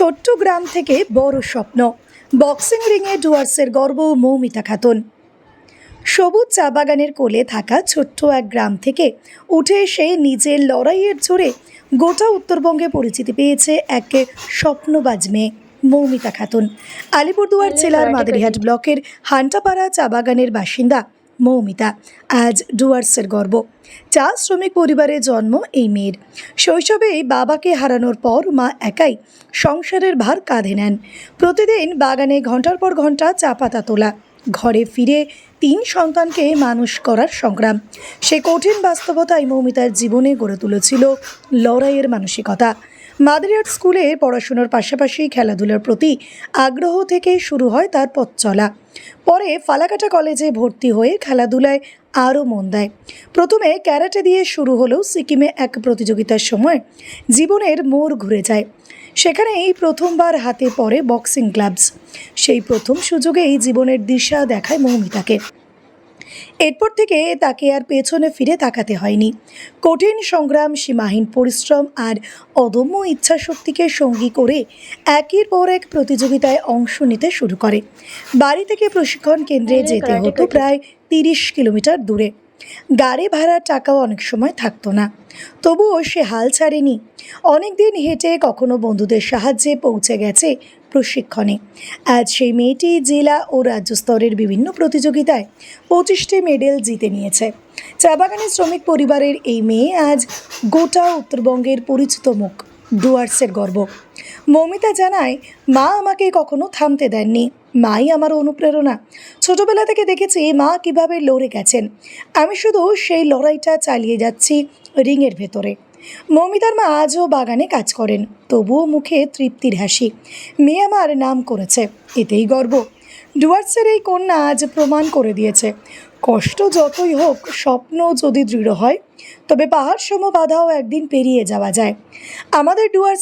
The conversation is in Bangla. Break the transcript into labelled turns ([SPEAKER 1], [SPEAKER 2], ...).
[SPEAKER 1] ছোট্ট গ্রাম থেকে বড় স্বপ্ন। বক্সিং রিংয়ে ডুয়ার্সের গর্ব মৌমিতা খাতুন। সবুজ চা বাগানের কোলে থাকা ছোট্ট এক গ্রাম থেকে উঠে এসে নিজের লড়াইয়ের জোরে গোটা উত্তরবঙ্গে পরিচিতি পেয়েছে এক স্বপ্নবাজ মেয়ে মৌমিতা খাতুন। আলিপুরদুয়ার জেলার মাদারিহাট ব্লকের হান্টাপাড়া চা বাগানের বাসিন্দা মৌমিতা। আজ ডুয়ার্সের গর্ব। চা শ্রমিক পরিবারে জন্ম এই মেয়ের। শৈশবেই বাবাকে হারানোর পর মা একাই সংসারের ভার কাঁধে নেন। প্রতিদিন বাগানে ঘণ্টার পর ঘণ্টা চা পাতা তোলা। ঘরে ফিরে তিন সন্তানকে মানুষ করার সংগ্রাম। সে কঠিন বাস্তবতাই মৌমিতার জীবনে গড়ে তুলেছিল লড়াইয়ের মানসিকতা। মাদারিহাট স্কুলে পড়াশোনার পাশাপাশি খেলাধুলার প্রতি আগ্রহ থেকে শুরু হয় তার পথ চলা। পরে ফালাকাটা কলেজে ভর্তি হয়ে খেলাধুলায় আরও মন দেয়। প্রথমে ক্যারাটে দিয়ে শুরু হলেও সিকিমে এক প্রতিযোগিতার সময় জীবনের মোড় ঘুরে যায়। সেখানে এই প্রথমবার হাতে পড়ে বক্সিং গ্লাভস। সেই প্রথম সুযোগেই জীবনের দিশা দেখায় মৌমিতাকে। এরপর থেকে তাকে আর পেছনে ফিরে তাকাতে হয়নি। কঠিন সংগ্রাম সীমাহীন পরিশ্রম আর অদম্য ইচ্ছাশক্তিকে সঙ্গী করে একের পর এক প্রতিযোগিতায় অংশ নিতে শুরু করে। বাড়ি থেকে প্রশিক্ষণ কেন্দ্রে যেতে হতো প্রায় তিরিশ কিলোমিটার দূরে। গাড়ি ভাড়ার টাকাও অনেক সময় থাকতো না। তবুও সে হাল ছাড়েনি। অনেক দিন হেঁটে কখনো বন্ধুদের সাহায্যে পৌঁছে গেছে প্রশিক্ষণে। আজ সেই মেয়েটি জেলা ও রাজ্য স্তরের বিভিন্ন প্রতিযোগিতায় পঁচিশটি মেডেল জিতে নিয়েছে। চা বাগানের শ্রমিক পরিবারের এই মেয়ে আজ গোটা উত্তরবঙ্গের পরিচিত মুখ। ডুয়ার্সের গর্ব। মৌমিতা জানায়, মা আমাকে কখনো থামতে দেননি। মাই আমার অনুপ্রেরণা। ছোটবেলা থেকে দেখেছি মা কীভাবে লড়ে গেছেন। আমি শুধু সেই লড়াইটা চালিয়ে যাচ্ছি রিংয়ের ভেতরে। মৌমিতার মা আজও বাগানে কাজ করেন। তবুও মুখে তৃপ্তির হাসি। মেয়ে আমার নাম করেছে। এতেই গর্ব। ডুয়ার্সের এই কন্যা আজ প্রমাণ করে দিয়েছে। কষ্ট যতই হোক, স্বপ্ন যদি দৃঢ় হয়, তবে পাহাড় সম বাধাও একদিন পেরিয়ে যাওয়া যায়। আমাদের ডুয়ার্স